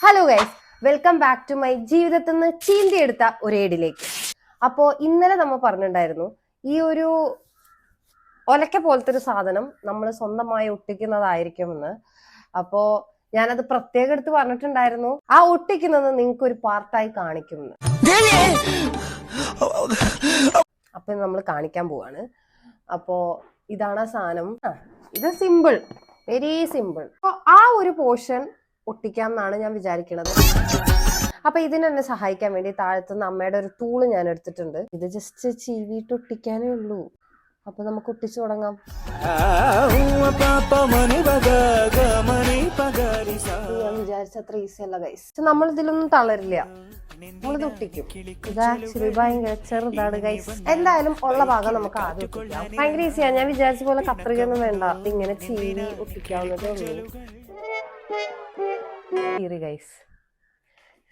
Hello guys welcome back to my ജീവിതത്തിൽ നിന്ന് ചീന്തിയെടുത്ത ഒരേടിലേക്ക് അപ്പോ ഇന്നലെ നമ്മൾ പറഞ്ഞിട്ടുണ്ടായിരുന്നു ഈ ഒരു ഒലക്ക പോലത്തെ ഒരു സാധനം നമ്മൾ സ്വന്തമായി ഒട്ടിക്കുന്നതായിരിക്കുമെന്ന്. അപ്പോ ഞാനത് പ്രത്യേകം എടുത്ത് പറഞ്ഞിട്ടുണ്ടായിരുന്നു ആ ഒട്ടിക്കുന്നത് നിങ്ങൾക്ക് ഒരു പാർട്ടായി കാണിക്കുമെന്ന്. അപ്പൊ നമ്മൾ കാണിക്കാൻ പോവാണ്. അപ്പോ ഇതാണ് ആ സാധനം. ഇത് സിമ്പിൾ വെരി സിമ്പിൾ അപ്പൊ ആ ഒരു പോർഷൻ ഒട്ടിക്കാം എന്നാണ് ഞാൻ വിചാരിക്കുന്നത് അപ്പൊ ഇതിനെന്നെ സഹായിക്കാൻ വേണ്ടി താഴത്തുനിന്ന് അമ്മയുടെ ഒരു ടൂൾ ഞാൻ എടുത്തിട്ടുണ്ട്. ഇത് ജസ്റ്റ് ചീവിയിട്ട് ഒട്ടിക്കാനേ ഉള്ളൂ. അപ്പൊ നമുക്ക് ഒട്ടിച്ചു തുടങ്ങാം. ഞാൻ വിചാരിച്ച ഈസി അല്ല ഗൈസ് നമ്മൾ ഇതിലൊന്നും തളരില്ല. നമ്മളിത് ഒട്ടിക്കും. ഇത് ആക്ച്വലി ഭയങ്കര ചെറുതാണ് ഗൈസ് എന്തായാലും ഉള്ള ഭാഗം നമുക്ക് ആദ്യം ഒട്ടിക്കാം. ഭയങ്കര ഈസിയാണ് ഞാൻ വിചാരിച്ച പോലെ കത്രികയൊന്നും വേണ്ട. ഇങ്ങനെ ചീരി ഒട്ടിക്കാവുന്നതേ ഉള്ളൂ. ചീറി ഗൈസ്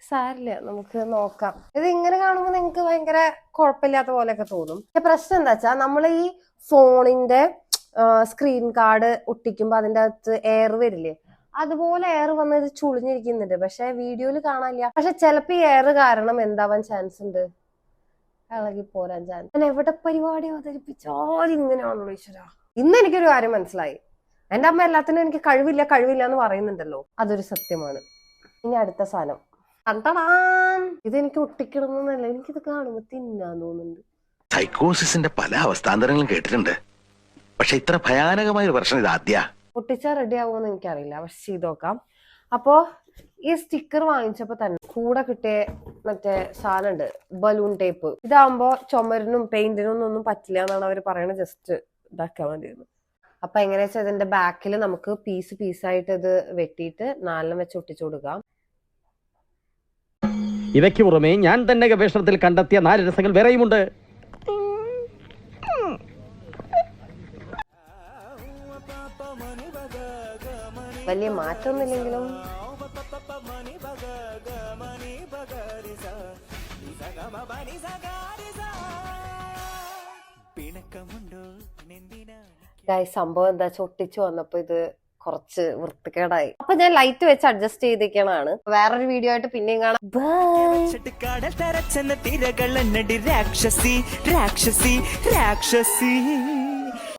സാരില്ല നമുക്ക് നോക്കാം. ഇത് ഇങ്ങനെ കാണുമ്പോൾ നിങ്ങൾക്ക് ഭയങ്കര കുഴപ്പമില്ലാത്ത പോലെയൊക്കെ തോന്നും. പ്രശ്നം എന്താ വെച്ചാൽ നമ്മൾ ഈ ഫോണിന്റെ സ്ക്രീൻ കാർഡ് ഒട്ടിക്കുമ്പോൾ അതിന്റെ അകത്ത് എയർ വരില്ലേ? അതുപോലെ എയർ വന്ന് ഇത് ചുളിഞ്ഞിരിക്കുന്നുണ്ട്. പക്ഷെ വീഡിയോയിൽ കാണാനില്ല. പക്ഷെ ചിലപ്പോൾ ഈ എയർ കാരണം എന്താവാൻ ചാൻസ് ഉണ്ട്. ഇളകി പോരാൻ ചാൻസ് ഞാൻ എവിടെ പരിപാടി അവതരിപ്പിച്ചാലും ഇങ്ങനെയാണല്ലോ ഈശ്വര. ഇന്ന് എനിക്കൊരു കാര്യം മനസ്സിലായി. എന്റെ അമ്മ എല്ലാത്തിനും എനിക്ക് കഴിവില്ല കഴിവില്ല എന്ന് പറയുന്നുണ്ടല്ലോ. അതൊരു സത്യമാണ്. ഇനി അടുത്ത സാധനം. തണ്ടടാം ഇതെനിക്ക് ഒട്ടിക്കിടുന്നല്ല എനിക്കിത് കാണുമ്പോ തിന്നാൻ തോന്നുന്നുണ്ട്. സൈക്കോസിന്റെ പല അവസ്ഥാന്തരങ്ങളും കേട്ടിട്ടുണ്ട്. പക്ഷെ ഇത്ര ഭയാനകമായ ഒരു പ്രശ്നം ഇത് ആദ്യ. റെഡി ആവുമെന്ന് എനിക്കറിയില്ല. പക്ഷെ ചെയ്ത് നോക്കാം. അപ്പോ ഈ സ്റ്റിക്കർ വാങ്ങിച്ചപ്പോ തന്നെ കൂടെ കിട്ടിയ മറ്റേ സാധനം ഉണ്ട് ബലൂൺ ടേപ്പ് ഇതാവുമ്പോ ചുമരിനും പെയിന്റിനും ഒന്നും പറ്റില്ല എന്നാണ് അവർ പറയണത്. ജസ്റ്റ് ഇതാക്കാൻ മതിയെന്ന് അപ്പൊ എങ്ങനെ വെച്ചാൽ ഇതിന്റെ ബാക്കിൽ നമുക്ക് പീസ് പീസായിട്ട് ഇത് വെട്ടിയിട്ട് നാലെണ്ണം വെച്ച് ഒട്ടിച്ചു കൊടുക്കാം. ഇവയ്ക്ക് പുറമേ ഞാൻ തന്നെ ഗവേഷണത്തിൽ കണ്ടെത്തിയ നാല് രസങ്ങൾ വേറെയുമുണ്ട്. വലിയ മാറ്റമൊന്നുമില്ലെങ്കിലും. ഗായ് സംഭവം എന്താ ചൊട്ടിച്ചു വന്നപ്പോ ഇത് കുറച്ച് വൃത്തികേടായി. അപ്പൊ ഞാൻ ലൈറ്റ് വെച്ച് അഡ്ജസ്റ്റ് ചെയ്തിരിക്കണാണ് വേറൊരു വീഡിയോ ആയിട്ട് പിന്നെയും കാണാം. രാക്ഷസി രാക്ഷസി രാക്ഷസി.